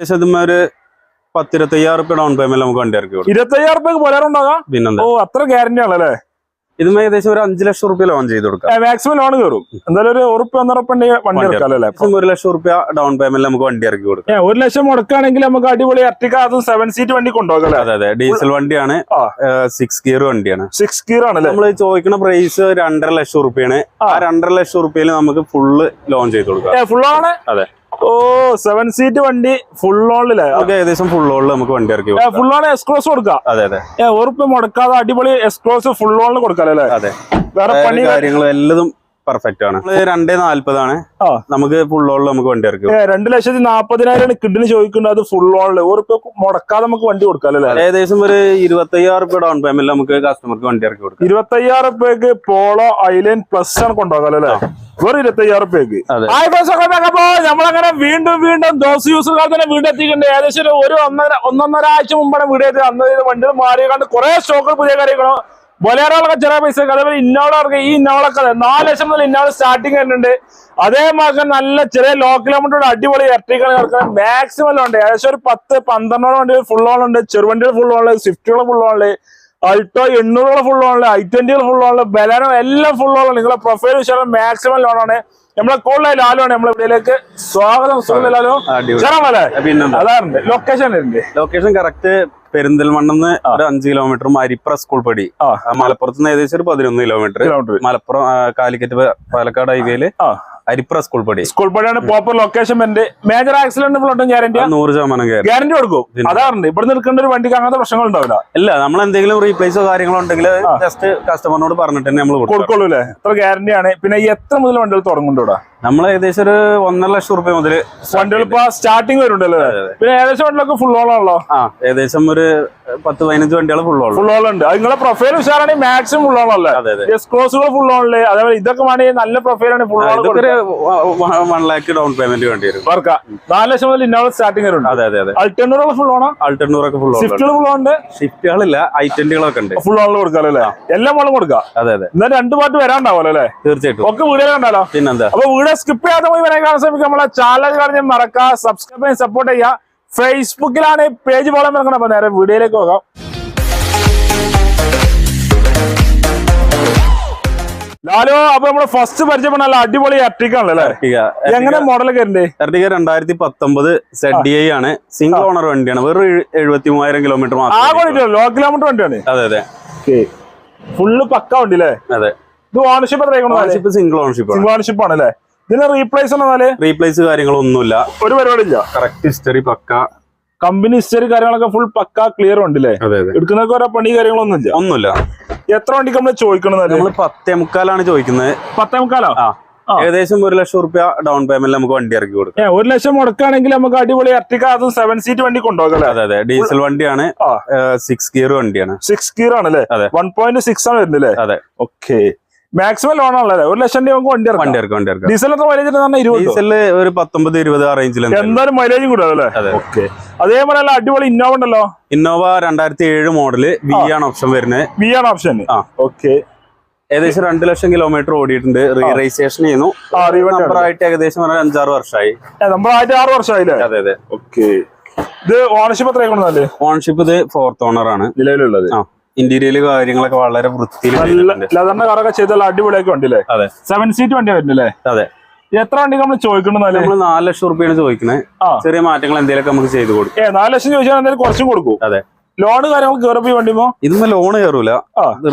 ഏകദേശം ഒരു പത്തിരുപത്തയ്യായിരം റുപ്യ ഡൗൺ പേയ്മെന്റ് നമുക്ക് വണ്ടി ഇറക്കി ഇരുപത്തയ്യായിരം റുപ്യക്ക് പോരാറുണ്ടാകാം? പിന്നെന്താ? ഓ അത്ര ഗ്യാരണ്ടി ആണല്ലേ? ഇതും ഏകദേശം ഒരു അഞ്ചു ലക്ഷം റുപ്യ ലോൺ ചെയ്ത് കൊടുക്കാം. മാക്സിമം ലോൺ കയറും. എന്തായാലും ഒരു ഉറുപ്പ് ഒന്നര വണ്ടി ഏകദേശം ഒരു ലക്ഷം റുപ്യ ഡൗൺ പേയ്മെന്റ് നമുക്ക് വണ്ടി ഇറക്കി കൊടുക്കാം. ഒരു ലക്ഷം മുടക്കാണെങ്കിൽ നമുക്ക് അടിപൊളി അർട്ടിക്ക അതും സെവൻ സീറ്റ് വണ്ടി കൊണ്ടുപോകാം അതെ അതെ. ഡീസൽ വണ്ടിയാണ്. സിക്സ് ഗിയർ വണ്ടിയാണ്. സിക്സ് ഗിയർ ആണല്ലേ? നമ്മൾ ചോദിക്കുന്ന പ്രൈസ് രണ്ടര ലക്ഷം റുപ്യാണ് ആ രണ്ടര ലക്ഷം റുപ്യയിൽ നമുക്ക് ഫുള്ള് ലോൺ ചെയ്ത് കൊടുക്കാം. ഫുള്ളാണ് അതെ. ഓ സെവൻ സീറ്റ് വണ്ടി ഫുൾ ഓണിൽ നമുക്ക് ഏകദേശം ഫുൾ ഓണിൽ നമുക്ക് വണ്ടി ഇറക്കി ഫുൾ ഓൺ എക്സ്ക്ലോസ് കൊടുക്കാം. അതെ അതെ. ഉറുപ്പ് മുടക്കാതെ അടിപൊളി എക്സ്ക്ലോസ് ഫുൾ ഓണിൽ കൊടുക്കാം അല്ലേ അതെ. വേറെ പണി കാര്യങ്ങളും എല്ലതും പെർഫെക്റ്റ് ആണ്. രണ്ടേ നാല്പതാണ്. നമുക്ക് ഫുൾ ഓണിൽ നമുക്ക് വണ്ടി ഇറക്കും രണ്ട് ലക്ഷത്തി നാപ്പതിനായിരം കിഡിന് ചോദിക്കുന്നത് അത് ഫുൾ ഓണിൽ ഉറുപ്പ് മുടക്കാതെ നമുക്ക് വണ്ടി കൊടുക്കാം അല്ലേ? ഏകദേശം ഒരു ഇരുപത്തയ്യായിരം റുപ്യ ഡൗൺ പേയ്മെന്റ് നമുക്ക് കസ്റ്റമർക്ക് വണ്ടി ഇറക്കി കൊടുക്കാം. ഇരുപത്തയ്യായിരം റുപ്യക്ക് പോളോ ഐലൈൻ പ്ലസ് ആണ് കൊണ്ടുപോകാം വെറും റുപ്യക്ക്. അപ്പോ നമ്മളങ്ങനെ വീണ്ടും വീണ്ടും ദോസ് യൂസുകാർ തന്നെ വീട് എത്തിക്കുന്നുണ്ട് ഏകദേശം ഒരു ഒരു ഒന്നര ഒന്നൊന്നര ആഴ്ച മുമ്പാണ് വീട് എത്തി അന്ന് വണ്ടികൾ മാറിയ കണ്ട് കുറെ സ്റ്റോക്കുകൾ പുതിയ കാര്യങ്ങളോ ബൊലേറോളൊക്കെ ചെറിയ പൈസ അതേപോലെ ഇന്നോളൊക്കെ ഈ ഇന്നോളൊക്കെ നാല് ലക്ഷം മുതൽ ഇന്നോള സ്റ്റാർട്ടിങ് വരുന്നുണ്ട്. അതേമാതിരി നല്ല ചെറിയ ലോക്കൽ കിലോമീറ്റർ അടിപൊളി ഇലക്ട്രിക്കൽ കിടക്കുന്നത് മാക്സിമം ഉണ്ട്. ഏകദേശം ഒരു പത്ത് പന്ത്രണ്ടോളം വണ്ടി ഫുൾ ഓൺ ഉണ്ട്. ചെറുവണ്ടികൾ ഫുൾ ഓൺ സ്വിഫ്റ്റുകൾ ഫുൾ ഓൺ അൾട്ടോ എണ്ണൂറുകൾ ഫുൾ ഓൺ ഐ ട്വന്റികൾ ഫുൾ ഓൺ ബലാനോ എല്ലാം ഫുൾ ഓൺ നിങ്ങളെ പ്രൊഫൈൽ വിശ്വാസം മാക്സിമം ലോണാണ് നമ്മളെ കൂടുതലായി ലാലുവാണ് നമ്മളെ ഇവിടേക്ക് സ്വാഗതം. സുഖം ലാലു? അതാറുണ്ട് ലൊക്കേഷൻ ലൊക്കേഷൻ കറക്റ്റ് പെരിന്തൽമണ്ണെന്ന് ഒരു അഞ്ച് കിലോമീറ്ററും അരിപ്ര സ്കൂൾ പടി. മലപ്പുറത്ത് നിന്ന് ഏകദേശം ഒരു പതിനൊന്ന് കിലോമീറ്റർ മലപ്പുറം കാലിക്കറ്റ് പാലക്കാട് ഹൈവേയിൽ അരിപ്ര സ്കൂൾ പടി. സ്കൂൾ പടിയാണ് പ്രോപ്പർ ലൊക്കേഷൻ എന്റെ മേജർ ആക്സിഡന്റ് ഫ്ലോട്ടും ഗ്യാരണ്ടി നൂറ് ശതമാനം ഗ്യാരണ്ടി കൊടുക്കും. അതാണ് അതാറുണ്ട്. ഇവിടെ നിൽക്കേണ്ട ഒരു വണ്ടിക്ക് അങ്ങനത്തെ പ്രശ്നങ്ങൾ ഉണ്ടാവില്ല. ഇല്ല നമ്മൾ എന്തെങ്കിലും റീപ്ലേസോ കാര്യങ്ങളോ ഉണ്ടെങ്കിൽ ജസ്റ്റ് കസ്റ്റമറിനോട് പറഞ്ഞിട്ട് തന്നെ നമ്മൾ കൊടുക്കും. കൊടുക്കുള്ളൂ അല്ലേ ഇത്ര ഗ്യാരണ്ടി ആണ്. പിന്നെ എത്ര മുതൽ വണ്ടികൾ തുടങ്ങുന്നുണ്ട് ഇവിടെ? നമ്മൾ ഏകദേശം ഒരു ഒന്നര ലക്ഷം റുപ്യ മുതൽ വണ്ടികൾ ഇപ്പൊ സ്റ്റാർട്ടിങ് വരുന്നുണ്ടല്ലോ? അല്ലേ? പിന്നെ ഏകദേശം വണ്ടികളൊക്കെ ഫുൾ ഓളാണല്ലോ ആ ഏകദേശം ഒരു പത്ത് പതിനഞ്ച് വണ്ടികൾ ഫുൾ ഓൾ ഫുൾ ഓൾ ഉണ്ട്. നിങ്ങളെ പ്രൊഫൈൽ ഉഷാറാണെങ്കിൽ മാക്സിമം ഫുൾ ഓൺ അല്ലേ ക്രോസുകൾ ഫുൾ ഓണിൽ അതേപോലെ ഇതൊക്കെ വേണമെങ്കിൽ നല്ല പ്രൊഫൈലാണ് ഫുൾ ഓൾ വൺ ലാക്ക് ഡൗൺ പേയ്മെന്റ് വേണ്ടി വരും. നാല് ലക്ഷം മുതൽ ഇന്നോവ സ്റ്റാർട്ടിംഗ് വരുന്നുണ്ട് അതെ അതെ അതെ. അൾട്ടണ്ണൂറുകൾ ഫുൾ ഓണാ ആൾട്ടണ്ണൂറൊക്കെ ഫുൾ സ്വിഫ്റ്റുകൾ ഫുൾ ഓൺ ഷിഫ്റ്റുകളില്ല ഐറ്റന്റുകളൊക്കെ ഉണ്ട്? ഫുൾ ഓണിൽ കൊടുക്കാം അല്ലേ? എല്ലാം മോളും കൊടുക്കാം? അതെ അതെ. എന്നാൽ രണ്ട് പാട്ട് വരാണ്ടാവല്ലോ അല്ലേ? തീർച്ചയായിട്ടും. ഒക്കെ വീഡിയോ കണ്ടാലോ? പിന്നെന്താ? അപ്പൊ വീട് സ്കിപ്പ് ചെയ്യാതെ പോയി വരാൻ കാണാൻ ശ്രമിക്കുക. നമ്മളെ ചാനൽ കാണാൻ മറക്കുക സബ്സ്ക്രൈബ് ചെയ്യാൻ സപ്പോർട്ട് ചെയ്യുക. ഫേസ്ബുക്കിലാണ് പേജ് ഫോളോ നടക്കണം അപ്പൊ നേരെ വീഡിയോയിലേക്ക് പോകാം. ലാലോ അപ്പൊ നമ്മൾ ഫസ്റ്റ് പരിചയപ്പെടുന്ന നല്ല അടിപൊളി അർട്ടിക്കാണല്ലേ എങ്ങനെ മോഡൽ ഉണ്ട് എർട്ടിക രണ്ടായിരത്തി പത്തൊമ്പത് സെഡ് ഡി ഐ ആണ് സിംഗിൾ ഓണർ വണ്ടിയാണ്. വെറും എഴുപത്തി മൂവായിരം കിലോമീറ്റർ മാത്രം ലോ കിലോമീറ്റർ വണ്ടിയാണ്? അതെ അതെ. ഫുള്ള് പക്ക വണ്ടി അല്ലേ അതെ. ഇത് ownership ownership single ownership single ownership ആണ്. അല്ലേ ഇതിന് റീപ്ലേസ് റീപ്ലേസ് കാര്യങ്ങളൊന്നുമില്ല. ഒരു പരിപാടി ഇല്ല correct history pucca. Company history കാര്യങ്ങളൊക്കെ ഫുൾ പക്ക ക്ലിയർ ഉണ്ട് അല്ലേ എടുക്കുന്നൊക്കെ ഓരോ പണി കാര്യങ്ങളൊന്നും ഇല്ല ഒന്നുമില്ല. എത്ര വണ്ടിക്ക് നമ്മൾ ചോദിക്കണത് നമ്മൾ പത്തേ മുക്കാലാണ് ചോദിക്കുന്നത്. പത്തേ മുക്കാലോ. ഏകദേശം ഒരു ലക്ഷം റുപ്യ ഡൗൺ പേയ്മെന്റ് നമുക്ക് വണ്ടി ഇറക്കി കൊടുക്കാം. ഒരു ലക്ഷം മുടക്കാണെങ്കിൽ നമുക്ക് അടിപൊളി അർട്ടിക്ക അതും സെവൻ സീറ്റ് വണ്ടി കൊണ്ടുപോകല്ലേ അതെ അതെ. ഡീസൽ വണ്ടിയാണ്. സിക്സ് ഗിയർ വണ്ടിയാണ്. സിക്സ് ഗിയർ ആണ് അല്ലേ വൺ പോയിന്റ് സിക്സ് ആണ് വരുന്നത് അതെ. ഓക്കെ മാക്സിമം ലോൺ ആണല്ലേ ഒരു ലക്ഷം രൂപ വണ്ടി വണ്ടി ഇറക്കാം വണ്ടി ഇറക്കാം ഡീസൽ എത്ര മൈലേജ് ഡീസലിൽ ഒരു പത്തൊമ്പത് ഇരുപത് ആ റേഞ്ചിൽ എന്തായാലും മൈലേജും കൂടുതൽ അല്ലേ? ഓക്കെ അതേപോലെ അടിപൊളി ഇന്നോവ ഉണ്ടല്ലോ? ഇന്നോവ രണ്ടായിരത്തി ഏഴ് മോഡൽ വി ആണ് ഓപ്ഷൻ വരുന്നത്. വി ആണ് ഓപ്ഷൻ ആ. ഓക്കെ ഏകദേശം രണ്ട് ലക്ഷം കിലോമീറ്റർ ഓടിയിട്ടുണ്ട്. റീറൈസേഷൻ ചെയ്യുന്നു. ആയിട്ട് ഏകദേശം പറഞ്ഞാൽ അഞ്ചാറ് വർഷമായി. നമ്മൾ ആയിട്ട് ആറ് വർഷമായില്ലേ? അതെ അതെ. ഓക്കെ ഇത് ഓണർഷിപ്പ് എത്ര ഓണർഷിപ്പ് ഇത് ഫോർത്ത് ഓണർ ആണ്. നിലവിലുള്ളത്. ആ. ഇന്റീരിയൽ കാര്യങ്ങളൊക്കെ വളരെ വൃത്തിയിൽ. ലെതറിന്റെ കറൊക്കെ ചെയ്താൽ അടിപൊളിയൊക്കെ ഉണ്ടല്ലേ? അതെ. സെവൻ സീറ്റ് വണ്ടി വരുന്നില്ലേ? അതെ. എത്ര വണ്ടി നമ്മൾ ചോദിക്കണമെന്നല്ലേ നമ്മൾ നാല് ലക്ഷം റുപ്യാണ് ചോദിക്കുന്നത് ചെറിയ മാറ്റങ്ങൾ എന്തെങ്കിലും നമുക്ക് ചെയ്ത് കൊടുക്കും. ഏ നാല് ലക്ഷം ചോദിച്ചാൽ എന്തെങ്കിലും കുറച്ചും കൊടുക്കും. അതെ. ലോണ് കാര്യങ്ങൾ കയറി വണ്ടിമോ ഇതൊന്നും ലോൺ കയറൂല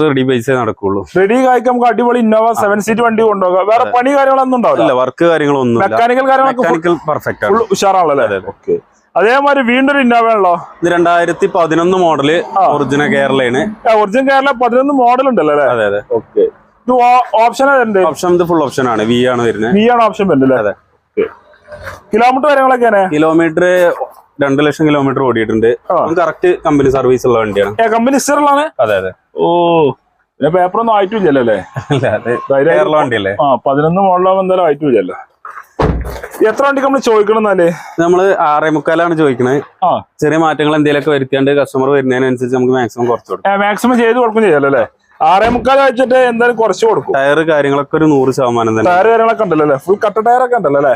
റെഡി പൈസ നടക്കുള്ളൂ. റെഡി കായ്ക്ക് നമുക്ക് അടിപൊളി ഇന്നോവ സെവൻ സീറ്റ് വണ്ടി കൊണ്ടുപോകാം. വേറെ പണി കാര്യങ്ങളൊന്നും ഉണ്ടാവില്ല. വർക്ക് കാര്യങ്ങളൊന്നും മെക്കാനിക്കൽ കാര്യങ്ങളൊക്കെ പെർഫെക്റ്റ് ഉഷാറാണല്ലേ ഓക്കെ അതേമാതിരി വീണ്ടും ഒരു ഇന്നോവ ആണല്ലോ. ഇത് രണ്ടായിരത്തി പതിനൊന്ന് മോഡൽ ഒറിജിനൽ കേരളയാണ് ഒറിജിനൽ കേരള പതിനൊന്ന് മോഡൽ ഉണ്ടല്ലോ അല്ലേ? അതെ അതെ. ഓക്കെ. ഇത് ഓപ്ഷൻ ഓപ്ഷൻ ഇത് ഫുൾ ഓപ്ഷൻ ആണ്. വി ആണ് വരുന്നത്. വി ആണ് ഓപ്ഷൻ വരുന്നത് അതെ. കിലോമീറ്റർ കാര്യങ്ങളൊക്കെ കിലോമീറ്റർ രണ്ട് ലക്ഷം കിലോമീറ്റർ ഓടിയിട്ടുണ്ട്. കറക്റ്റ് കമ്പനി സർവീസ് ഉള്ള വണ്ടിയാണ്. കമ്പനി ഹിസ്റ്ററിലാണ് അതെ അതെ. ഓ പിന്നെ പേപ്പർ ഒന്നും ആയിട്ടില്ലല്ലോ അല്ലേ? കേരള വണ്ടിയല്ലേ? ആ പതിനൊന്ന് മോഡലാകുമ്പോൾ എന്തായാലും ആയിട്ടില്ലല്ലോ. എത്ര വണ്ടി നമ്മൾ ചോദിക്കണം എന്നാൽ? നമ്മൾ ആറേ മുക്കാലാണ് ചോദിക്കുന്നത് ആ. ചെറിയ മാറ്റങ്ങൾ എന്തെങ്കിലുമൊക്കെ വരുത്തിയാണ്ട് കസ്റ്റമർ വരുന്നതിനനുസരിച്ച് നമുക്ക് മാക്സിമം കുറച്ച് കൊടുക്കും. മാക്സിമം ചെയ്ത് കൊടുക്കും ചെയ്യാലോ അല്ലേ? ആറേ മുക്കാൽ വെച്ചിട്ട് എന്തായാലും കുറച്ച് കൊടുക്കും. ടയർ കാര്യങ്ങളൊക്കെ ഒരു നൂറ് ശതമാനം തന്നെ. ടയർ കാര്യങ്ങളൊക്കെ ഉണ്ടല്ലോ അല്ലേ? ഫുൾ കട്ട ടയർ ഒക്കെ ഉണ്ടല്ലോ അല്ലേ?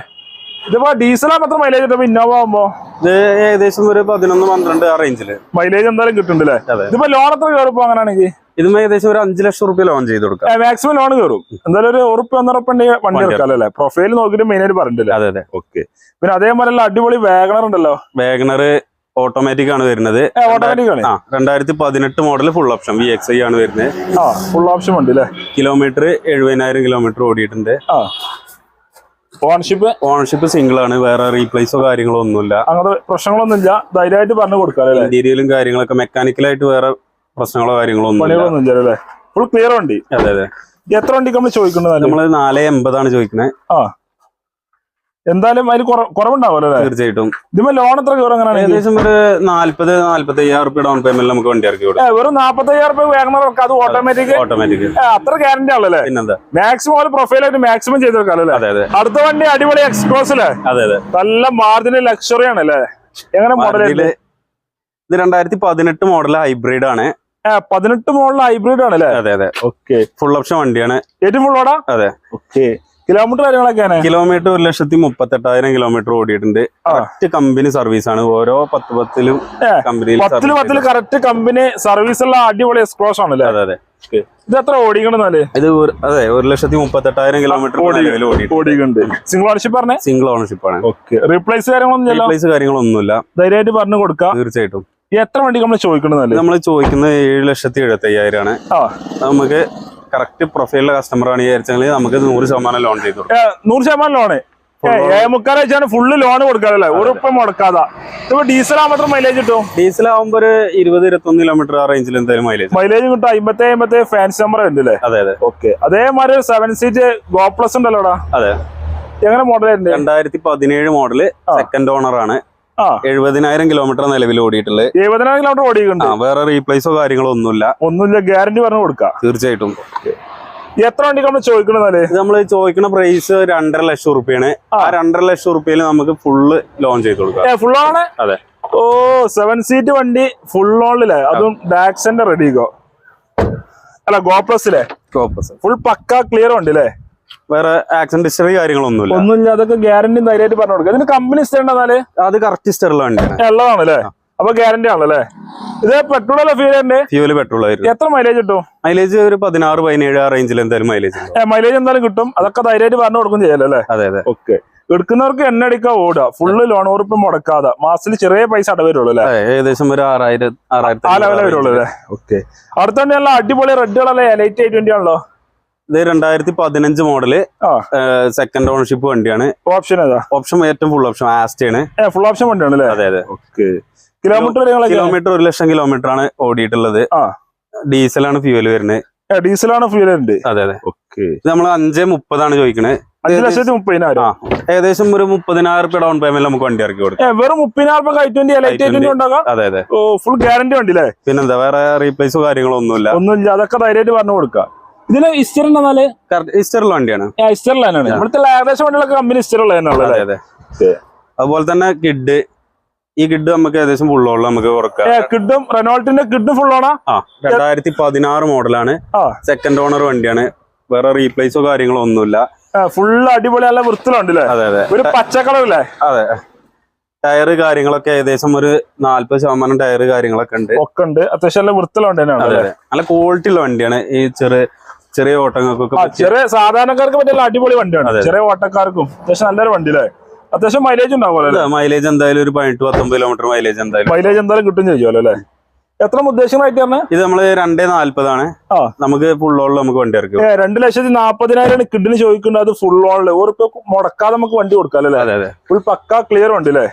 ഇതിപ്പോ ഡീസലാ മാത്രം മൈലേജ് കിട്ടുമ്പോ ഇന്നോവ ആകുമ്പോ ഇത് ഏകദേശം ഒരു പതിനൊന്ന് പന്ത്രണ്ട് ആ റേഞ്ചിൽ മൈലേജ് എന്തായാലും കിട്ടുന്നുണ്ടല്ലേ. ഇതിപ്പോ ലോൺ എത്ര കയറിപ്പോ അങ്ങനെയാണെങ്കിൽ ഇതും ഏകദേശം ഒരു അഞ്ചു ലക്ഷം റുപ്യ ലോൺ ചെയ്ത് കൊടുക്കാം. മാക്സിമം ലോൺ കയറും. എന്തായാലും ഒരു ഉറുപ്പ് ഒന്നര ഉറുപ്പ് വണ്ടി എടുക്കാം അല്ലേ? പ്രൊഫൈൽ നോക്കിയിട്ട് മെയിൻ ആയിട്ട് പറഞ്ഞിട്ടില്ല? അതെ അതെ. ഓക്കെ പിന്നെ അതേപോലെ അടിപൊളി വാഗണർ ഉണ്ടല്ലോ? വേഗണർ ഓട്ടോമാറ്റിക് ആണ് വരുന്നത്. രണ്ടായിരത്തി പതിനെട്ട് model full option V X I ആണ് വരുന്നത്. ഫുൾ ഓപ്ഷൻ ഉണ്ട് അല്ലേ കിലോമീറ്റർ എഴുപതിനായിരം കിലോമീറ്റർ ഓടിയിട്ടുണ്ട്. ഓണർഷിപ്പ് ഓണർഷിപ്പ് സിംഗിൾ ആണ്. വേറെ റീപ്ലേസോ കാര്യങ്ങളോ ഒന്നുമില്ല. അങ്ങനത്തെ പ്രശ്നങ്ങളൊന്നും ഇല്ല ധൈര്യമായിട്ട് പറഞ്ഞു കൊടുക്കാം ഇന്റീരിയലും കാര്യങ്ങളൊക്കെ മെക്കാനിക്കലായിട്ട് വേറെ പ്രശ്നങ്ങളോ കാര്യങ്ങളോ പണികളൊന്നും ഇല്ല ഫുൾ ക്ലിയർ വണ്ടി? അതെ അതെ. എത്ര വണ്ടിക്ക് നമ്മൾ ചോദിക്കുന്നത് നമ്മൾ നാല് എൺപതാണ് ചോദിക്കുന്നത് ആ. എന്തായാലും കുറ- കുറവുണ്ടാവുമല്ലോ തീർച്ചയായിട്ടും. ഇതിപ്പോ ലോൺ എത്ര കയറും അങ്ങനെയാണെങ്കിൽ ഏകദേശം ഒരു നാല്പത് നാല്പത്തി അയ്യായിരം റുപ്യ ഡൗൺ പേയ്മെന്റ് നമുക്ക് വണ്ടി ഇറക്കി ഏ, വെറും നാപ്പത്തയ്യായിരം രൂപ റുപ്യ ഇറക്കാം അത് ഓട്ടോമാറ്റിക് ഓട്ടോമാറ്റിക് അത്ര ഗ്യാരണ്ടി ആണല്ലേ പിന്നെന്താ? മാക്സിമം പ്രൊഫൈൽ പ്രൊഫൈലായിട്ട് മാക്സിമം ചെയ്ത് അല്ലേ? അതെ അതെ. അടുത്ത വണ്ടി അടിപൊളി എക്സ്പ്രോസ് അല്ലേ? അതെ അതെ. നല്ല മാർജിന് ലക്ഷറി ആണ് അല്ലേ എങ്ങനെ മോഡൽ ഇത് രണ്ടായിരത്തി പതിനെട്ട് മോഡൽ ഹൈബ്രിഡ് ആണ് പതിനെട്ട് മോഡൽ ഹൈബ്രിഡ് ആണ് അല്ലേ അതെ അതെ. ഓക്കെ ഫുൾ ഓപ്ഷൻ വണ്ടിയാണ്. ഏറ്റവും ഫുൾ ഓടാ അതെ. ഓക്കെ കിലോമീറ്റർ കാര്യങ്ങളൊക്കെയാണ് കിലോമീറ്റർ ഒരു ലക്ഷത്തി മുപ്പത്തെട്ടായിരം കിലോമീറ്റർ ഓടിയിട്ടുണ്ട്. കറക്റ്റ് കമ്പനി സർവീസ് ആണ്. ഓരോ പത്ത് പത്തിലും കമ്പനി പത്തിൽ പത്തിൽ കറക്റ്റ് കമ്പനി സർവീസ് ഉള്ള അടിപൊളി എക്സ്പ്രോസ് ആണല്ലേ അതെ അതെ. ഇത് എത്ര ഓടിക്കണെന്നാൽ ഇത് അതെ ഒരു ലക്ഷത്തി മുപ്പത്തെട്ടായിരം കിലോമീറ്റർ ഓടിക്കുന്നുണ്ട് സിംഗിൾ ഓണർഷിപ്പ് പറഞ്ഞേ? സിംഗിൾ ഓണർഷിപ്പ് ആണ്. ഓക്കെ റീപ്ലേസ് കാര്യങ്ങളൊന്നും റീപ്ലേസ് കാര്യങ്ങളൊന്നുമില്ല. ധൈര്യമായിട്ട് പറഞ്ഞു കൊടുക്കാം. തീർച്ചയായിട്ടും. എത്ര വണ്ടി നമ്മൾ ചോദിക്കുന്നത് നമ്മൾ ചോദിക്കുന്നത് ഏഴ് ലക്ഷത്തി എഴുപത്തി അയ്യായിരം ആണ് ആ. നമുക്ക് കറക്റ്റ് പ്രൊഫൈലിലെ കസ്റ്റമർ ആണ് വിചാരിച്ചെങ്കിൽ നമുക്ക് നൂറ് ശതമാനം ലോൺ ചെയ്തു നൂറ് ശതമാനം ലോണ് ഏ? മുക്കാലാഴ്ചയാണ് ഫുള്ള് ലോൺ കൊടുക്കാറല്ലേ? ഒരു ഉറുപ്പം മുടക്കാതെ. ഇപ്പൊ ഡീസൽ ആവുമ്പോൾ മൈലേജ് കിട്ടും? ഡീസൽ ആവുമ്പോൾ ഒരു ഇരുപത് ഇരുപത്തൊന്ന് കിലോമീറ്റർ ആ റേഞ്ചിൽ എന്തായാലും മൈലേജ് മൈലേജ് കിട്ടും അമ്പത്തി അമ്പത്തി ഫാൻസ് നമ്പർ ഉണ്ട് അല്ലേ? അതെ അതെ. ഓക്കെ. അതേമാതിരി ഒരു സെവൻ സീറ്റ് ഗോ പ്ലസ് ഉണ്ടല്ലോടാ? അതെ. എങ്ങനെ മോഡൽ രണ്ടായിരത്തി പതിനേഴ് മോഡൽ സെക്കൻഡ് ഓണർ ആണ്. എഴുപതിനായിരം കിലോമീറ്റർ നിലവിൽ ഓടിയിട്ടുള്ളത് എഴുപതിനായിരം കിലോമീറ്റർ ഓടിയിട്ടുണ്ട്. ആ വേറെ റീപ്ലേസോ കാര്യങ്ങളോ ഒന്നുമില്ല. ഒന്നുമില്ല ഗ്യാരണ്ടി പറഞ്ഞു കൊടുക്കാം. തീർച്ചയായിട്ടും. എത്ര വണ്ടിക്ക് നമ്മൾ ചോദിക്കണെന്നാൽ ഇത് നമ്മൾ ചോദിക്കുന്ന പ്രൈസ് രണ്ടര ലക്ഷം റുപ്യാണ് ആ. രണ്ടര ലക്ഷം റുപ്യയിൽ നമുക്ക് ഫുള്ള് ലോൺ ചെയ്ത് കൊടുക്കാം. ഫുൾ ആണ്? അതെ. ഓ സെവൻ സീറ്റ് വണ്ടി ഫുൾ ഓണിൽ അതും ഡാക്സന്റെ റെഡിഗോ അല്ല Go Go Plus full pucca clear വണ്ടി അല്ലേ വേറെ ആക്സിഡന്റ് ഹിസ്റ്ററി കാര്യങ്ങളൊന്നുമില്ല. ഒന്നുമില്ല അതൊക്കെ ഗ്യാരണ്ടി ധൈര്യമായിട്ട് പറഞ്ഞു കൊടുക്കുക ഇതിന് കമ്പനി ഇഷ്ടണ്ടെന്നാൽ അത് കറക്റ്റ് ഹിസ്റ്ററുള്ള വണ്ടിയാണ്. ഉള്ളതാണ് അല്ലേ അപ്പൊ ഗ്യാരണ്ടി ആണല്ലേ? ഇത് പെട്രോൾ അല്ല ഫീൽ ഉണ്ട് ഫ്യൂൽ പെട്രോൾ ആയിരുന്നു. എത്ര മൈലേജ് കിട്ടും? മൈലേജ് ഒരു പതിനാറ് പതിനേഴ് ആ റേഞ്ചിൽ എന്തായാലും മൈലേജ് മൈലേജ് എന്തായാലും കിട്ടും. അതൊക്കെ ധൈര്യമായിട്ട് പറഞ്ഞു കൊടുക്കും ചെയ്യാലോ അല്ലേ? അതെ അതെ. ഓക്കെ എടുക്കുന്നവർക്ക് എണ്ണ അടിക്കാൻ ഓടുക. ഫുള്ള് ലോൺ ഉറപ്പ് മുടക്കാതെ. മാസത്തിൽ ചെറിയ പൈസ അടവ് വരുള്ളൂ അല്ലേ? ഏകദേശം ഒരു ആറായിരം ആറായിരത്തി ആ ലെവലേ വരുള്ളൂ അല്ലേ? ഓക്കെ അടുത്തോണ്ട് നല്ല അടിപൊളി റെഡ് കളറല്ലേ എലൈറ്റ് ഐ ട്വന്റി ആണല്ലോ. ഇത് രണ്ടായിരത്തി പതിനഞ്ച് മോഡൽ സെക്കൻഡ് ഓണർഷിപ്പ് വണ്ടിയാണ്. ഓപ്ഷൻ ഏതാ? ഓപ്ഷൻ ഏറ്റവും ഫുൾ ഓപ്ഷൻ ആസ്റ്റയാണ് ഫുൾ ഓപ്ഷൻ വണ്ടിയാണ് അല്ലേ? അതെ അതെ. ഓക്കെ കിലോമീറ്റർ കിലോമീറ്റർ ഒരു ലക്ഷം കിലോമീറ്റർ ആണ് ഓടിയിട്ടുള്ളത്. ഡീസലാണ് ഫ്യൂവൽ വരുന്നത്. ഡീസലാണ് ഫ്യൂവൽ വരുന്നത്. അതെ അതെ. ഓക്കെ നമ്മൾ അഞ്ച് മുപ്പതാണ് ചോദിക്കണേ. അഞ്ച് ലക്ഷത്തി മുപ്പതിനായിരം. ആ ഏകദേശം ഒരു മുപ്പതിനായിരം റുപ്യ ഡൗൺ പേയ്മെന്റ് നമുക്ക് വണ്ടി ഇറക്കി കൊടുക്കാം. വെറും മുപ്പതിനായിരം I twenty elite I twenty ഉണ്ടാകാം അതെ അതെ. ഫുൾ ഗ്യാരണ്ടി വണ്ടി അല്ലേ? പിന്നെന്താ വേറെ റീപ്ലേസോ കാര്യങ്ങളോ ഒന്നുമില്ല. ഒന്നുമില്ല. അതൊക്കെ ധൈര്യമായിട്ട് പറഞ്ഞു കൊടുക്കാം. ഇതിന് ഇസ്റ്റർ ഉണ്ടെന്നാൽ? വണ്ടിയാണ്. ഇവിടുത്തെ ഏകദേശം വണ്ടികളൊക്കെ കമ്പനി അതുപോലെ തന്നെ കിഡ് ഈ കിഡ് നമുക്ക് ഏകദേശം ഫുള്ളോളം നമുക്ക് കിഡും റെനോൾട്ടിന്റെ കിഡും ഫുൾ ആ രണ്ടായിരത്തി പതിനാറ് മോഡലാണ് സെക്കൻഡ് ഓണർ വണ്ടിയാണ്. വേറെ റീപ്ലേസോ കാര്യങ്ങളോ ഒന്നുമില്ല. ഫുൾ അടിപൊളി നല്ല വൃത്തിലുണ്ടല്ലേ അതെ അതെ. ഒരു പച്ചക്കളറില്ലേ അതെ. ടയർ കാര്യങ്ങളൊക്കെ ഏകദേശം ഒരു നാല്പത് ശതമാനം ടയർ കാര്യങ്ങളൊക്കെ ഉണ്ട്. ഒക്കെ ഉണ്ട്. അത്യാവശ്യം നല്ല വൃത്തിലുണ്ട് അതെ നല്ല ക്വാളിറ്റി ഉള്ള വണ്ടിയാണ്. ഈ ചെറിയ ചെറിയ ഓട്ടങ്ങൾക്കൊക്കെ ചെറിയ സാധാരണക്കാർക്ക് പറ്റിയ അടിപൊളി വണ്ടിയാണ്. ചെറിയ ഓട്ടക്കാർക്കും അത്യാവശ്യം നല്ലൊരു വണ്ടി അല്ലേ അത്യാവശ്യം മൈലേജ് ഉണ്ടാവുമല്ലോ മൈലേജ് എന്തായാലും ഒരു പതിനെട്ട് പത്തൊമ്പത് കിലോമീറ്റർ മൈലേജ് എന്തായാലും മൈലേജ് എന്തായാലും കിട്ടും ചെയ്യുമല്ലോ അല്ലേ? എത്ര ഉദ്ദേശങ്ങളായിട്ട് റേറ്റ് പറഞ്ഞത് ഇത് നമ്മൾ രണ്ടേ നാല്പതാണ്. നമുക്ക് ഫുൾ ഓണിൽ നമുക്ക് വണ്ടി ഇറക്കും. രണ്ട് ലക്ഷത്തി നാപ്പതിനായിരം കിഡിന് ചോദിക്കുന്നത്. അത് ഫുൾ ഓണിൽ ഒരു മുടക്കാതെ നമുക്ക് വണ്ടി കൊടുക്കാം അല്ലേ? അതെ അതെ. ഫുൾ പക്ക ക്ലിയർ വണ്ടി അല്ലേ?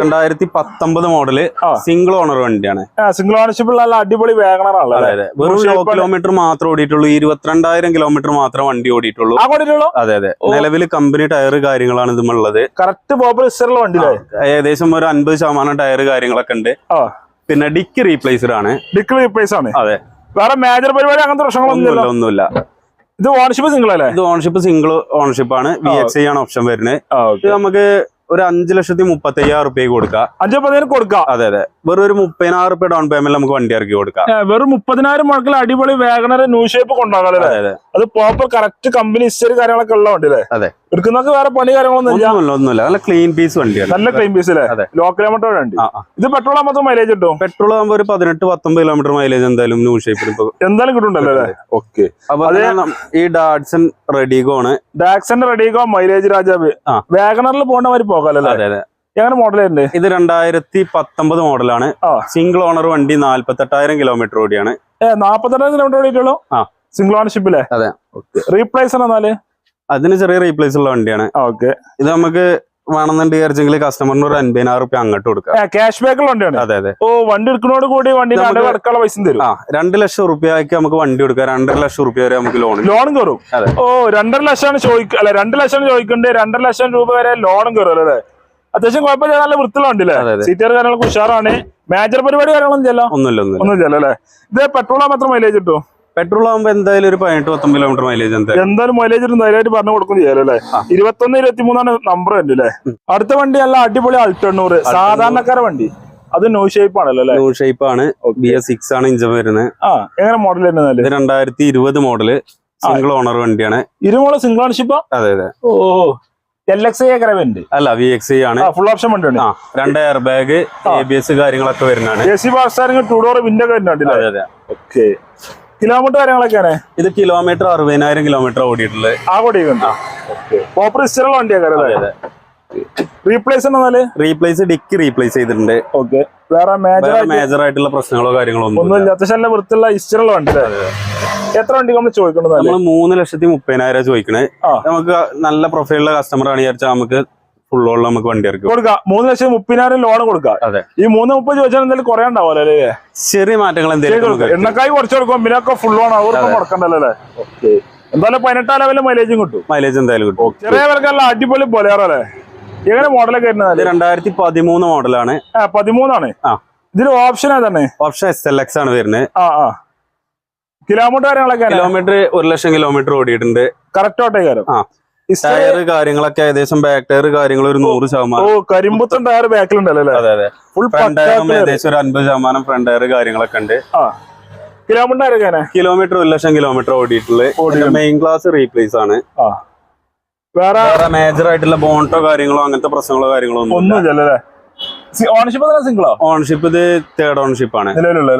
രണ്ടായിരത്തി പത്തൊമ്പത് മോഡൽ. സിംഗിൾ ഓണർ വണ്ടിയാണ്. സിംഗിൾ ഓണർഷിപ്പ് നല്ല അടിപൊളി വാഗണറാണല്ലോ അതെ അതെ. വെറും ലോ കിലോമീറ്റർ മാത്രം ഓടിയിട്ടുള്ളൂ. ഇരുപത്തിരണ്ടായിരം കിലോമീറ്റർ മാത്രം വണ്ടി ഓടിയിട്ടുള്ളൂ. അതെ അതെ. നിലവിൽ കമ്പനി ടയർ കാര്യങ്ങളാണ് ഇതുമുള്ളത് കറക്റ്റ് ഇസ്റ്ററുള്ള വണ്ടി ഏകദേശം ഒരു അൻപത് ശതമാനം ടയർ കാര്യങ്ങളൊക്കെ ഉണ്ട്. പിന്നെ ഡിക്ക് റീപ്ലേസ്ഡ് ആണ്. ഡിക്ക് റീപ്ലേസ് ആണ്. അതെ. വേറെ മേജർ പരിപാടി അങ്ങനത്തെ പ്രശ്നങ്ങളൊന്നുമില്ല ഒന്നുമില്ല. ഇത് ഓണർഷിപ്പ് സിംഗിൾ അല്ലേ? ഇത് ഓണർഷിപ്പ് സിംഗിൾ ഓണർഷിപ്പ് ആണ്. വി എക്സ് ഐ ആണ് ഓപ്ഷൻ വരുന്നത് ഇത് നമുക്ക് ഒരു അഞ്ച് ലക്ഷത്തി മുപ്പത്തി അയ്യായിരം റുപ്യക്ക് കൊടുക്കാം. അഞ്ചു പതിനായിരം കൊടുക്കാം. അതെ അതെ. വെറും ഒരു മുപ്പതിനായിരം റുപ്യ ഡൗൺ പേയ്മെന്റ് നമുക്ക് വണ്ടി ഇറക്കി കൊടുക്കാം. വെറും മുപ്പതിനായിരം മുഴക്കിൽ അടിപൊളി വാഗണർ ന്യൂ ഷേപ്പ് കൊണ്ടുപോകാം അതെ പ്രോപ്പർ കറക്റ്റ് കമ്പനി ഹിസ്റ്ററി കാര്യങ്ങളൊക്കെ ഉള്ള വണ്ടി അല്ലേ? അതെ. എടുക്കുന്നൊക്കെ വേറെ പണി കാര്യങ്ങളൊന്നും ഇല്ല. ഒന്നുമില്ല നല്ല ക്ലീൻ പീസ് വണ്ടിയാണ് നല്ല ക്ലീൻ പീസ് അല്ലേ? ലോക്കൽ ലോ കിലോമീറ്റർ വണ്ടി. ഇത് പെട്രോൾ ആകുമ്പോൾ മൈലേജ് കിട്ടും? പെട്രോൾ ആകുമ്പോൾ ഒരു പതിനെട്ട് പത്തൊമ്പത് കിലോമീറ്റർ മൈലേജ് എന്തായാലും ന്യൂ ഷേപ്പിൽ എന്തായാലും കിട്ടുന്നുണ്ടല്ലോ അല്ലേ? ഓക്കെ അപ്പൊ ഈ ഡാഡ്സൺ റെഡിഗോ ആണ്. ഡാക്സൺ റെഡിഗോ മൈലേജ് രാജാവ്. വാഗണറിൽ പോകേണ്ട മാതിരി പോകാമല്ലോ അതെ എങ്ങനെ മോഡൽ ഉണ്ട് ഇത് രണ്ടായിരത്തി പത്തൊമ്പത് മോഡലാണ് സിംഗിൾ ഓണർ വണ്ടി നാല്പത്തെട്ടായിരം കിലോമീറ്റർ ഓടിയാണ്. നാല്പത്തെട്ടായിരം കിലോമീറ്റർ ഓടിയിട്ടുള്ളൂ. സിംഗിൾ ഓണർഷിപ്പിലെ അതെ. റീപ്ലേസ് എന്നാൽ? അതിന് ചെറിയ റീപ്ലേസ് ഉള്ള വണ്ടിയാണ്. ഓക്കെ ഇത് നമുക്ക് വേണമെന്നുണ്ട് വിചാരിച്ചെങ്കിൽ കസ്റ്റമറിന് ഒരു അൻപതിനായിരം റുപ്യ അങ്ങോട്ട് കൊടുക്കാം. ക്യാഷ് ബാക്കുള്ള വണ്ടിയാണ്. അതെ അതെ. ഓ വണ്ടി എടുക്കുന്നതോട് കൂടി വണ്ടി അടക്കാനുള്ള പൈസ തരും. ആ രണ്ട് ലക്ഷം റുപ്യക്ക് നമുക്ക് വണ്ടി കൊടുക്കാം. രണ്ടര ലക്ഷം റുപ്യ വരെ നമുക്ക് ലോൺ ലോണും കയറും. ഓ രണ്ടര ലക്ഷമാണ് ചോദിക്കുക അല്ല രണ്ട് ലക്ഷം ചോദിക്കണ്ടേ? രണ്ടര ലക്ഷം രൂപ വരെ ലോണും കയറും അല്ലേ? അത്യാവശ്യം കുഴപ്പമില്ല നല്ല വൃത്തിയുള്ള വണ്ടിയില്ലേ. സീറ്റർ കാര്യങ്ങളൊക്കെ ഉഷാറാണ്. മേജർ പരിപാടി കാര്യങ്ങളൊന്നും ചെല്ലാം ഒന്നുമില്ല ഒന്നുമില്ല. അല്ലേ? ഇത് പെട്രോൾ മാത്രം മൈലേജ് കിട്ടും പെട്രോൾ ആകുമ്പോൾ എന്തായാലും ഒരു പതിനെട്ട് പത്തൊമ്പത് കിലോമീറ്റർ മൈലേജ് എന്തായാലും മൈലേജ് ധൈര്യമായിട്ട് പറഞ്ഞു കൊടുക്കും ചെയ്യാലോ അല്ലേ. ഇരുപത്തൊന്ന് ഇരുപത്തി മൂന്നാണ് നമ്പർ ഉണ്ട് അല്ലേ അടുത്ത വണ്ടി അല്ല അടിപൊളി അൾട്ടെണ്ണൂറ്. സാധാരണക്കാര വണ്ടി. അത് നോ ഷേപ്പ് ആണല്ലോ അല്ലേ? ന്യൂ ഷേപ്പ് ആണ്. ബി എസ് സിക്സ് ആണ് ഇഞ്ചൻ വരുന്നത്. ആ എങ്ങനെ മോഡൽ വരുന്നത് രണ്ടായിരത്തി ഇരുപത് മോഡൽ സിംഗിൾ ഓണർ വണ്ടിയാണ്. ഇരുമോളെ സിംഗിൾ ഓണർഷിപ്പ് അതെ അതെ. ഓ എൽ എക്സ് ഐ ഉണ്ട് അല്ല വി എക്സ് ആണ്. ഫുൾ ഓപ്ഷൻ വണ്ടി ആ രണ്ട് air bag A B S കാര്യങ്ങളൊക്കെ വരുന്നതാണ്. എ സി ബാസ് ടൂ ഡോർ വിൻഡോ ഒക്കെ വരുന്നുണ്ടല്ലേ അതെ അതെ. ഓക്കെ കിലോമീറ്റർ കാര്യങ്ങളൊക്കെയാണ്? ഇത് കിലോമീറ്റർ അറുപതിനായിരം കിലോമീറ്റർ ഓടിയിട്ടുള്ളത്. ആ കൂടി പ്രോപ്പർ ഹിസ്റ്ററുള്ള വണ്ടിയാണ് റീപ്ലേസ് റീപ്ലേസ് ഡിക്ക് റീപ്ലേസ് ചെയ്തിട്ടുണ്ട്. ഓക്കെ വേറെ മേജർ ആയിട്ടുള്ള പ്രശ്നങ്ങളോ കാര്യങ്ങളോ ഒന്നും ഒന്നുമില്ല. അത്യാവശ്യം നല്ല വൃത്തിയുള്ള ഹിസ്റ്ററുള്ള വണ്ടി? എത്ര വണ്ടി നമ്മൾ ചോദിക്കുന്നത് നമ്മൾ മൂന്ന് ലക്ഷത്തി മുപ്പതിനായിരം ചോദിക്കണേ. നമുക്ക് നല്ല പ്രൊഫൈലുള്ള കസ്റ്റമർ ആണ് വിചാരിച്ചാൽ നമുക്ക് ഫുള്ളോളം നമുക്ക് വണ്ടി ഇറക്കും. കൊടുക്കാം. മൂന്ന് ലക്ഷം മുപ്പതിനായിരം ലോൺ കൊടുക്കാം. അതെ. ഈ മൂന്ന് മുപ്പത് ചോദിച്ചാൽ എന്തെങ്കിലും കുറേ ഉണ്ടാവുമല്ലോ അല്ലേ? ചെറിയ മാറ്റങ്ങൾ എന്തെങ്കിലും എണ്ണക്കായി കുറച്ച് കൊടുക്കും പിന്നൊക്കെ ഫുൾ ഓൺ അവർക്കും കൊടുക്കണ്ടല്ലേ അല്ലേ? ഓക്കെ എന്തായാലും പതിനെട്ടാം ലെവലിൽ മൈലേജും കിട്ടും. മൈലേജ് എന്തായാലും കിട്ടും. ചെറിയ വിലക്കല്ല അടിപൊളി ബൊലേറോ അല്ലേ? എങ്ങനെ മോഡലൊക്കെ വരുന്നത്? രണ്ടായിരത്തി പതിമൂന്ന് മോഡലാണ് പതിമൂന്നാണ്. ആ. ഇതിൽ ഓപ്ഷൻ ഏതാണ്? ഓപ്ഷൻ എസ് എൽ എക്സ് ആണ് വരുന്നത്. ആ ആ. കിലോമീറ്റർ കാര്യങ്ങളൊക്കെ കിലോമീറ്റർ ഒരു ലക്ഷം കിലോമീറ്റർ ഓടിയിട്ടുണ്ട്. കറക്റ്റ് ഓട്ടേക്കാരം ആ. ടയർ കാര്യങ്ങളൊക്കെ ഏകദേശം ബാക്ക് ടയർ കാര്യങ്ങൾ ഒരു നൂറ് ശതമാനം. ഓ കരിമ്പുത്തൻ ടയർ ബാക്കിലുണ്ടല്ലോ അതെ അതെ. ഫുൾ ഏകദേശം ഒരു അൻപത് ശതമാനം ഫ്രണ്ട് ടയർ കാര്യങ്ങളൊക്കെ ഉണ്ട്. കിലോമീറ്റർ കിലോമീറ്റർ ഒരു ലക്ഷം കിലോമീറ്റർ ഓടിയിട്ടുള്ളത് മെയിൻ ക്ലാസ് റീപ്ലേസ് ആണ്. വേറെ? മേജർ ആയിട്ടുള്ള ബോണ്ടോ കാര്യങ്ങളോ അങ്ങനത്തെ പ്രശ്നങ്ങളോ കാര്യങ്ങളോ ഒന്നും ഓണർഷിപ്പ് സിംഗിളോ ഓണർഷിപ്പ് ഇത് തേർഡ് ഓണർഷിപ്പ് ആണ്. നിലവിലുള്ള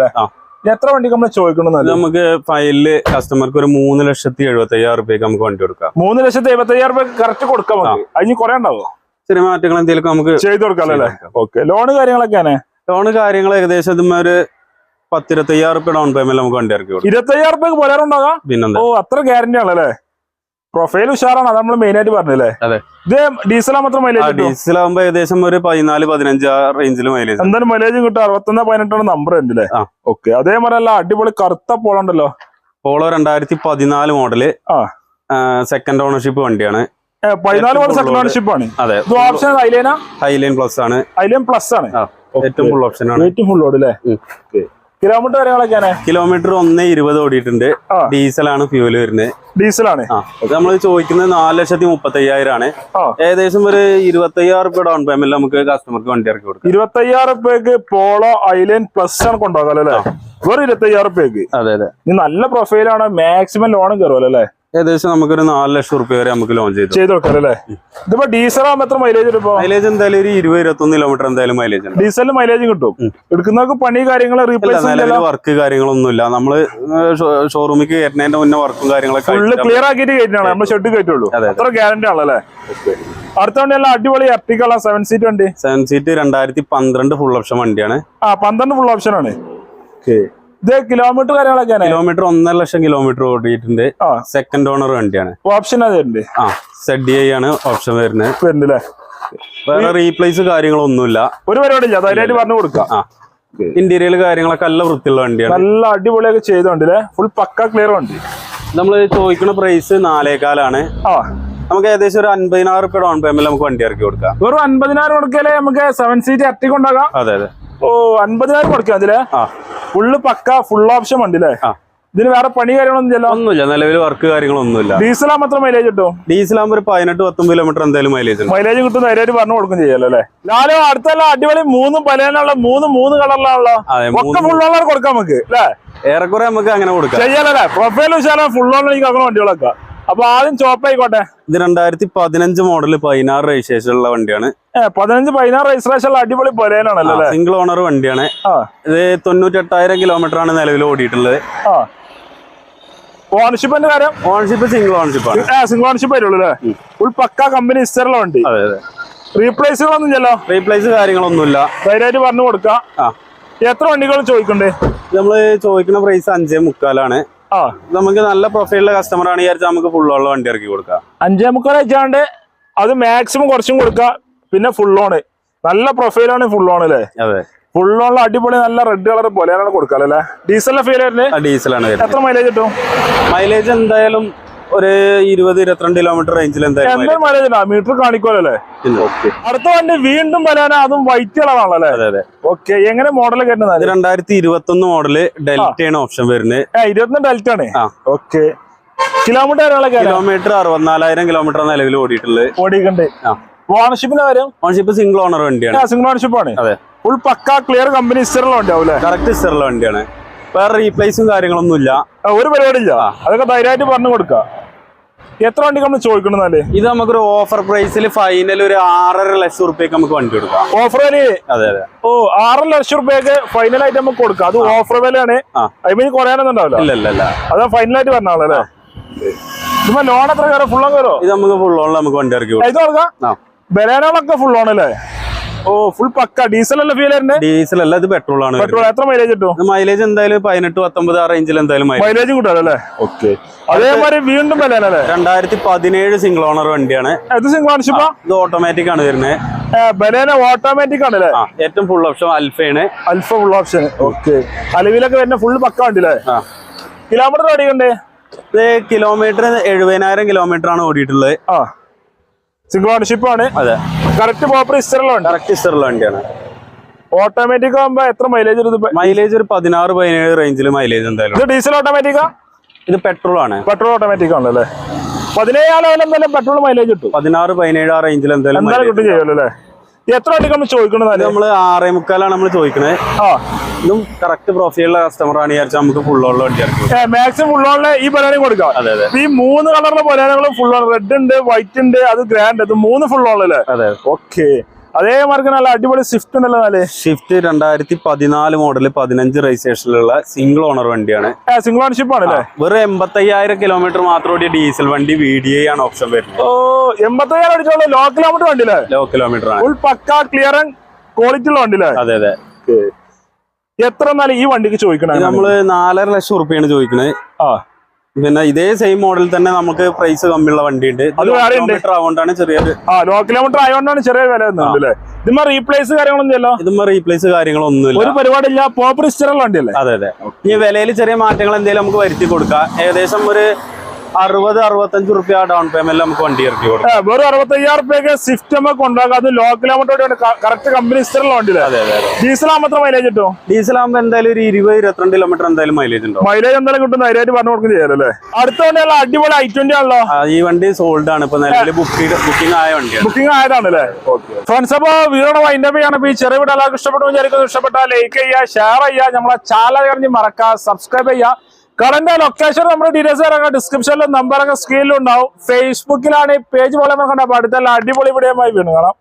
എത്ര വണ്ടി നമ്മൾ ചോദിക്കണം നമുക്ക് ഫയലിൽ കസ്റ്റമർക്ക് ഒരു മൂന്ന് ലക്ഷത്തി എഴുപത്തി അയ്യായിരം റുപ്യക്ക് നമുക്ക് വണ്ടി കൊടുക്കാം. മൂന്ന് ലക്ഷത്തി എഴുപത്തി അയ്യായിരം രൂപ കറക്റ്റ് കൊടുക്കാം അതിന് കുറെ ഉണ്ടാവോ? ചെറിയ മാറ്റങ്ങൾ എന്തെങ്കിലും നമുക്ക് ചെയ്ത് കൊടുക്കാം അല്ലേ? ഓക്കെ. ലോണ് കാര്യങ്ങളൊക്കെയാണ് ലോണ് കാര്യങ്ങൾ ഏകദേശം ഇതുമ്മ ഒരു പത്തിരുപത്തി അയ്യായിരം റുപ്യ ഡൗൺ പേയ്മെന്റ് നമുക്ക് വണ്ടി ഇറക്കി കൊടുക്കും. ഇരുപത്തി അയ്യായിരം രൂപ പോരാറുണ്ടാകാം പിന്നെ ഓ അത്ര ഗ്യാരണ്ടി ആണല്ലേ? പ്രൊഫൈൽ ഉഷാറാണ് അത് നമ്മൾ മെയിൻ ആയിട്ട് പറഞ്ഞല്ലേ? അതെ. ഇത് ഡീസൽ മാത്രം മൈലേജ് ഡീസൽ ആകുമ്പോ ഏകദേശം ഒരു പതിനാല് പതിനഞ്ച് ആ റേഞ്ചിൽ മൈലേജ് എന്തായാലും മൈലേജും കിട്ടും. അറുപത്തൊന്ന് പതിനെട്ടാണ് നമ്പർ ഉണ്ട് അല്ലേ. ഓക്കെ അതേമാതിരി അല്ല അടിപൊളി കറുത്ത പോളുണ്ടല്ലോ പോളോ രണ്ടായിരത്തി പതിനാല് മോഡൽ ആ. സെക്കൻഡ് ഓണർഷിപ്പ് വണ്ടിയാണ്. പതിനാല് മോഡൽ സെക്കൻഡ് ഓണർഷിപ്പ് ആണ്. അതെ. ഓപ്ഷൻ ഹൈലൈന ഹൈലൈൻ പ്ലസ് ആണ്. ഹൈലൈൻ പ്ലസ് ആണ്. ഏറ്റവും ഫുൾ ഓപ്ഷൻ ആണ്. ഏറ്റവും ഫുൾ ഓഡ് അല്ലേ. കിലോമീറ്റർ കാര്യങ്ങളൊക്കെയാണ് കിലോമീറ്റർ ഒന്ന് ഇരുപത് ഓടിയിട്ടുണ്ട്. ഡീസലാണ് ഫ്യൂൽ വരുന്നത്. ഡീസലാണ്? അത് നമ്മൾ ചോദിക്കുന്നത് നാല് ലക്ഷത്തി മുപ്പത്തി അയ്യായിരം ആണ്. ഏകദേശം ഒരു ഇരുപത്തി അയ്യായിരം രൂപ ഡൗൺ പേയ്മെന്റ് നമുക്ക് കസ്റ്റമർക്ക് വണ്ടി ഇറക്കി കൊടുക്കും. ഇരുപത്തി അയ്യായിരം റുപ്യക്ക് പോളോ ഐലൈൻ പ്ലസ് ആണ് കൊണ്ടുപോകാം അല്ലേ? വെറും ഇരുപത്തി അയ്യായിരം റുപ്യക്ക്. അതെ അതെ. നല്ല പ്രൊഫൈലാണ് മാക്സിമം ലോണും കയറുമല്ലോ അല്ലേ? ഏകദേശം നമുക്കൊരു നാല് ലക്ഷം റുപ്യ വരെ നമുക്ക് ലോഞ്ച് ചെയ്തു. ചെയ്ത് വെക്കാം അല്ലേ? ഇതിപ്പോ ഡീസൽ ആകുമ്പോൾ എത്ര മൈലേജ് ഇപ്പോ? മൈലേജ് എന്തായാലും ഒരു ഇരുപത് ഇരുപത്തൊന്ന് കിലോമീറ്റർ എന്തായാലും മൈലേജ് ഉണ്ട്. ഡീസലിന് മൈലേജ് കിട്ടും. എടുക്കുന്നവർക്ക് പണി കാര്യങ്ങൾ റീപ്ലേസ് വർക്ക് കാര്യങ്ങളൊന്നുമില്ല. നമ്മൾ ഷോറൂമിൽ കയറ്റുന്നതിന്റെ മുന്നേ വർക്കും കാര്യങ്ങളൊക്കെ ഫുള്ള് ക്ലിയർ ആക്കിയിട്ട് കയറ്റാണ് നമ്മൾ ഷെഡ് കയറ്റുള്ളൂ. അതെ, അതെ. അത്ര ഗ്യാരണ്ടി ആണല്ലേ അടുത്ത വണ്ടി എല്ലാം അടിപൊളി എർട്ടിക്കുള്ള സെവൻ സീറ്റ് വണ്ടി. സെവൻ സീറ്റ് രണ്ടായിരത്തി പന്ത്രണ്ട് ഫുൾ ഓപ്ഷൻ വണ്ടിയാണ്. ആ പന്ത്രണ്ട് ഫുൾ ഓപ്ഷൻ ആണ്. ഇത് കിലോമീറ്റർ കാര്യങ്ങളൊക്കെ കിലോമീറ്റർ ഒന്നര ലക്ഷം കിലോമീറ്റർ ഓടിയിട്ടുണ്ട്. സെക്കൻഡ് ഓണർ വണ്ടിയാണ്. ഓപ്ഷൻ അതുണ്ട് ആ സെഡ് ആണ് ഓപ്ഷൻ വരുന്നത്. വരുന്നുണ്ട് വേറെ റീപ്ലേസ് കാര്യങ്ങളൊന്നുമില്ല. ഒരു പരിപാടി ഇല്ല ധൈര്യമായിട്ട് പറഞ്ഞു കൊടുക്കാം. ആ. ഇന്റീരിയൽ കാര്യങ്ങളൊക്കെ നല്ല വൃത്തിയുള്ള വണ്ടിയാണ്. നല്ല അടിപൊളിയൊക്കെ ചെയ്തോണ്ടല്ലേ? ഫുൾ പക്ക ക്ലിയർ വണ്ടി. നമ്മൾ ചോദിക്കുന്ന പ്രൈസ് നാലേകാലാണ്. ആ. നമുക്ക് ഏകദേശം ഒരു അൻപതിനായിരം റുപ്യ ഡൗൺ പേയ്മെന്റ് നമുക്ക് വണ്ടി ഇറക്കി കൊടുക്കാം. വെറും അൻപതിനായിരം കൊടുക്കലേ നമുക്ക് സെവൻ സീറ്റ് ഇറക്കി കൊണ്ടാകാം അതെ അതെ. ഓ അൻപതിനായിരം കൊടുക്കാം അതിലെ ഫുള്ള് പക്ക ഫുൾ ഓപ്ഷൻ വണ്ടി അല്ലേ. ഇതിന് വേറെ പണി കാര്യങ്ങളൊന്നും ചെല്ലോ ഒന്നുമില്ല. നിലവിൽ വർക്ക് കാര്യങ്ങളൊന്നുമില്ല. ഡീസൽ മാത്രം മൈലേജ് കിട്ടും? ഡീസൽ ആകുമ്പോൾ ഒരു പതിനെട്ട് പത്തൊമ്പത് കിലോമീറ്റർ എന്തായാലും മൈലേജ് മൈലേജ് കിട്ടും ധൈര്യമായിട്ട് പറഞ്ഞു കൊടുക്കും ചെയ്യാലോ അല്ലേ ലാലോ അടുത്തല്ല അടിപൊളി മൂന്നും പലേനുള്ള മൂന്ന് മൂന്ന് കളറിലാണല്ലോ ഒക്കെ ഫുൾ ഓണർ കൊടുക്കാം നമുക്ക് അല്ലേ ഏറെക്കുറെ നമുക്ക് അങ്ങനെ കൊടുക്കാം. ചെയ്യാലോ അല്ലേ പ്രൊഫൈൽ വിശാലം ഫുൾ ഓണർ എനിക്ക് അങ്ങനെ വണ്ടികളൊക്കെ. അപ്പൊ ആദ്യം ചോപ്പ് ആയിക്കോട്ടെ. ഇത് രണ്ടായിരത്തി പതിനഞ്ച് മോഡൽ പതിനാറ് രജിസ്ട്രേഷൻ ഉള്ള വണ്ടിയാണ്. പതിനഞ്ച് പതിനാറ് രജിസ്ട്രേഷൻ ഉള്ള അടിപൊളി പോലെയാണല്ലോ സിംഗിൾ ഓണർ വണ്ടിയാണ്. ഇത് തൊണ്ണൂറ്റെട്ടായിരം കിലോമീറ്റർ ആണ് നിലവിൽ ഓടിയിട്ടുള്ളത്. ഓണർഷിപ്പിന്റെ കാര്യം? ഓണർഷിപ്പ് സിംഗിൾ ഓണർഷിപ്പ് ആണ്. സിംഗിൾ ഓണർഷിപ്പ് വരുള്ളൂ അല്ലേ? ഫുൾ പക്ക കമ്പനി ഹിസ്റ്ററിലുള്ള വണ്ടി. അതെ അതെ. റീപ്ലേസുകളൊന്നും ചെല്ലോ റീപ്ലേസ് കാര്യങ്ങളൊന്നുമില്ല. ധൈര്യമായിട്ട് പറഞ്ഞു കൊടുക്കാം. എത്ര വണ്ടികൾ ചോദിക്കണ്ടേ? നമ്മൾ ചോദിക്കുന്ന പ്രൈസ് അഞ്ചേ മുക്കാലാണ്. നമുക്ക് നല്ല പ്രൊഫൈലുള്ള കസ്റ്റമർ ആണ് വിചാരിച്ചാൽ നമുക്ക് ഫുൾ ഉള്ള വണ്ടി ഇറക്കി കൊടുക്കാം. അഞ്ചേ മുക്കാൽ വെച്ചാണ്ട് അത് മാക്സിമം കുറച്ചും കൊടുക്കാം. പിന്നെ ഫുൾ ഓണ് നല്ല പ്രൊഫൈലാണ് ഫുൾ ഓൺ അല്ലേ അതെ. ഫുൾ ഓണിൽ അടിപൊളി നല്ല റെഡ് കളർ പോലെയാണ് കൊടുക്കാം അല്ലേ ഡീസലിന്റെ ഫീൽ വരുന്നത്? ഡീസലാണ് എത്ര മൈലേജ് കിട്ടും? മൈലേജ് എന്തായാലും ഒരു ഇരുപത് ഇരുപത്തിരണ്ട് കിലോമീറ്റർ റേഞ്ചിൽ എന്തായാലും മൈലേജ് മീറ്റർ കാണിക്കുമല്ലോ അല്ലേ? അടുത്ത വണ്ടി വീണ്ടും വരാന അതും വൈറ്റ് കളറാണല്ലേ അതെ അതെ. ഓക്കെ എങ്ങനെ മോഡൽ കിട്ടുന്നത് കയറ്റുന്നത് രണ്ടായിരത്തി ഇരുപത്തി ഒന്ന് മോഡൽ ഡെൽറ്റയാണ് ഓപ്ഷൻ വരുന്നത്. ഇരുപത്തൊന്ന് ഡെൽറ്റ ആണ്. ഓക്കെ കിലോമീറ്റർ കിലോമീറ്റർ അറുപത്തിനാലായിരം കിലോമീറ്റർ നിലവിൽ ഓടിയിട്ടുള്ളത്. ഓടിയിട്ടുണ്ട്. ഓണർഷിപ്പിന്റെ കാര്യം ഓണർഷിപ്പ് സിംഗിൾ ഓണർ വണ്ടിയാണ്. സിംഗിൾ ഓണർഷിപ്പ് ആണ്. അതെ. ഫുൾ പക്ക ക്ലിയർ കമ്പനി ഹിസ്റ്ററിലുള്ള വണ്ടിയാവും കറക്റ്റ് ഇസ്റ്ററുള്ള വണ്ടിയാണ്. വേറെ റീപ്ലേസും കാര്യങ്ങളൊന്നും ഇല്ല ഒരു പരിപാടി ഇല്ല അതൊക്കെ ധൈര്യമായിട്ട് പറഞ്ഞു കൊടുക്കുക. എത്ര വണ്ടി നമ്മൾ ചോദിക്കണമെന്നാൽ ഇത് നമുക്കൊരു ഓഫർ പ്രൈസിൽ ഫൈനൽ ഒരു ആറര ലക്ഷം റുപ്യക്ക് നമുക്ക് വണ്ടി കൊടുക്കാം. ഓഫർ വില അതെ അതെ. ഓ ആറ് ലക്ഷം റുപ്യക്ക് ഫൈനൽ ആയിട്ട് നമുക്ക് കൊടുക്കാം. അത് ഓഫർ വിലയാണ്. ഐ അതിന് കുറയാനൊന്നും ഉണ്ടാവില്ല? ഇല്ല ഇല്ല അത് ഫൈനൽ ആയിട്ട് പറഞ്ഞാളല്ലേ ഇപ്പൊ ലോൺ എത്ര കയറും? ഫുൾ കയറോ? ഇത് നമുക്ക് ഫുൾ ഓൺ നമുക്ക് വണ്ടി ഇറക്കി ഇത് കൊടുക്കാം ആ. ഫുൾ ഓൺ ഓണല്ലേ ഓ ഫുൾ പക്ക. ഡീസൽ അല്ല ഫീൽ വരുന്നത് ഡീസൽ അല്ല ഇത് പെട്രോൾ ആണ് പെട്രോൾ എത്ര മൈലേജ് കിട്ടും? മൈലേജ് എന്തായാലും പതിനെട്ട് പത്തൊമ്പത് ആ റേഞ്ചിൽ എന്തായാലും മൈലേജ് കിട്ടുമല്ലോ അല്ലേ? ഓക്കെ അതേമാതിരി വീണ്ടും വിലയാണല്ലേ രണ്ടായിരത്തി പതിനേഴ് സിംഗിൾ ഓണർ വണ്ടിയാണ് ഇത് സിംഗിൾ ഓണർഷിപ്പാ ഇത് ഓട്ടോമാറ്റിക് ആണ് വരുന്നത് ബനാന ഓട്ടോമാറ്റിക് ആണല്ലേ ഏറ്റവും ഫുൾ ഓപ്ഷൻ അൽഫയാണ് അൽഫ ഫുൾ ഓപ്ഷൻ ഓക്കെ അലവിലൊക്കെ വരുന്ന ഫുൾ പക്ക ഉണ്ടല്ലേ ആ. കിലോമീറ്റർ ഓടിക്കണ്ടേ ഇത് കിലോമീറ്റർ എഴുപതിനായിരം കിലോമീറ്റർ ആണ് ഓടിയിട്ടുള്ളത്. ആ. സിംഗിൾ ഓണർഷിപ്പ് ആണ്. അതെ. കറക്റ്റ് പ്രോപ്പർ ഹിസ്റ്ററിലുണ്ട് കറക്റ്റ് ഇസ്റ്ററുള്ള വണ്ടിയാണ്. ഓട്ടോമാറ്റിക് ആകുമ്പോ എത്ര മൈലേജ് മൈലേജ് ഒരു പതിനാറ് പതിനേഴ് റേഞ്ചിൽ മൈലേജ് എന്തായാലും. ഇത് ഡീസൽ ഓട്ടോമാറ്റിക്കാ ഇത് പെട്രോൾ ആണ്. പെട്രോൾ ഓട്ടോമാറ്റിക് ആണല്ലേ അല്ലേ? പതിനേഴാം ലെവൽ എന്തായാലും പെട്രോൾ മൈലേജ് കിട്ടും. പതിനാറ് പതിനേഴ് ആ റേഞ്ചിൽ എന്തായാലും എന്തായാലും കിട്ടും. ചെയ്യുമല്ലോ അല്ലേ? എത്ര വണ്ടി നമ്മൾ ചോദിക്കണത് നമ്മൾ ആറേ മുക്കാലാണ് നമ്മൾ ചോദിക്കണേ. ആ. ഇതും കറക്റ്റ് പ്രൊഫൈലുള്ള കസ്റ്റമർ ആണ് വിചാരിച്ചാൽ നമുക്ക് ഫുള്ളുള്ള വണ്ടി ഇറക്കി കൊടുക്കാം. മാക്സിമം ഫുൾ ഓണിൽ ഈ ബനാന കൊടുക്കാം. അതെ അതെ. ഈ മൂന്ന് കളറിലെ ബനാനകളും ഫുൾ ഓൺ റെഡ് ഉണ്ട് വൈറ്റ് ഉണ്ട് അത് ഗ്രാൻഡ് അത് മൂന്ന് ഫുൾ ഓണല്ലേ അതെ ഓക്കെ അതേമാർക്ക് നല്ല അടിപൊളി സ്വിഫ്റ്റ് ഉണ്ടല്ലോ നാല്. സ്വിഫ്റ്റ് രണ്ടായിരത്തി പതിനാല് മോഡൽ പതിനഞ്ച് രജിസ്ട്രേഷനിലുള്ള സിംഗിൾ ഓണർ വണ്ടിയാണ്. സിംഗിൾ ഓണർഷിപ്പ് ആണല്ലേ വെറും എൺപത്തയ്യായിരം കിലോമീറ്റർ മാത്രം ഓടിയ ഡീസൽ വണ്ടി വി ഡി ഐ ആണ് ഓപ്ഷൻ വരുന്നത്. ഓ എൺപത്തയ്യായിരം അടിച്ചോളൂ ലോ കിലോമീറ്റർ വണ്ടിയില്ലേ ലോ കിലോമീറ്റർ ആണ്. Full pucca clear and quality ഉള്ള വണ്ടിയില്ലേ അതെ അതെ. എത്ര എന്നാലും ഈ വണ്ടിക്ക് ചോദിക്കണേ നമ്മൾ നാലര ലക്ഷം ഉറുപ്പിയാണ് ചോദിക്കുന്നത് ആ. പിന്നെ ഇതേ സെയിം മോഡൽ തന്നെ നമുക്ക് പ്രൈസ് കമ്മിയുള്ള വണ്ടി ഉണ്ട്. കിലോമീറ്റർ ആവുകൊണ്ടാണ് ചെറിയ ലോ കിലോമീറ്റർ ആയതുകൊണ്ടാണ് ചെറിയ വില അല്ലേ? ഇതിമ്മ റീപ്ലേസ് കാര്യങ്ങളൊന്നുമില്ല ഇതുമ്പോ റീപ്ലേസ് കാര്യങ്ങളൊന്നുമില്ല. ഒരു പോപ്പർ ഹിസ്റ്ററുള്ള വണ്ടിയല്ലേ? അതെ അതെ. ഈ വിലയിൽ ചെറിയ മാറ്റങ്ങൾ എന്തെങ്കിലും നമുക്ക് വരുത്തി കൊടുക്കാം. ഏകദേശം ഒരു അറുപത് അറുപത്തഞ്ച് റുപ്യ ഡൗൺ പേയ്മെന്റ് നമുക്ക് വണ്ടി ഇറക്കി കൊടുക്കാം. വെറും അറുപത്തയ്യായിരം റുപ്യക്ക് സ്വിഫ്റ്റ് നമുക്ക് ഉണ്ടാക്കാം അത് ലോ കിലോമീറ്റർ കറക്റ്റ് കമ്പനി ഹിസ്റ്ററുള്ള വണ്ടിയില്ലേ അതെ ഡീസൽ ആകുമ്പോൾ മൈലേജ് കിട്ടും? ഡീസൽ ആകുമ്പോൾ എന്തായാലും ഒരു ഇരുപത് ഇരുപത്തിരണ്ട് കിലോമീറ്റർ എന്തായാലും മൈലേജ് ഉണ്ടാവും. മൈലേജ് എന്തായാലും കിട്ടും ധൈര്യമായിട്ട് പറഞ്ഞു കൊടുക്കും ചെയ്യാലോ അല്ലേ അടുത്ത വണ്ടിയുള്ള അടിപൊളി ഐ ട്വന്റി ആണല്ലോ. ഈ വണ്ടി സോൾഡ് ആണ്. ഇപ്പൊ നിലവിൽ ബുക്ക് ബുക്കിംഗ് ആയ വണ്ടിയാണ്. ബുക്കിംഗ് ആയതാണല്ലേ? ഫ്രണ്ട്സ് അപ്പൊ വീടോടെ വൈൻഡപ്പ് ചെയ്യണം. ഈ ചെറിയ വീട് എല്ലാവർക്കും ഇഷ്ടപ്പെട്ടു വിചാരിക്കുന്നു. ഇഷ്ടപ്പെട്ട ലൈക്ക് ചെയ്യുക ഷെയർ ചെയ്യുക. നമ്മളെ ചാനൽ കഴിഞ്ഞ് മറക്കുക സബ്സ്ക്രൈബ് ചെയ്യുക. കറന്റ് ലൊക്കേഷൻ നമ്മുടെ ഡീറ്റെയിൽസ് ഇറങ്ങാം. ഡിസ്ക്രിപ്ഷനിലും നമ്പറൊക്കെ സ്ക്രീനിലും ഉണ്ടാവും. ഫേസ്ബുക്കിലാണ് ഈ പേജ് പോലെ നോക്കണ്ട അപ്പൊ അടുത്തുള്ള അടിപൊളി വീഡിയോ വീണ് കാണാം.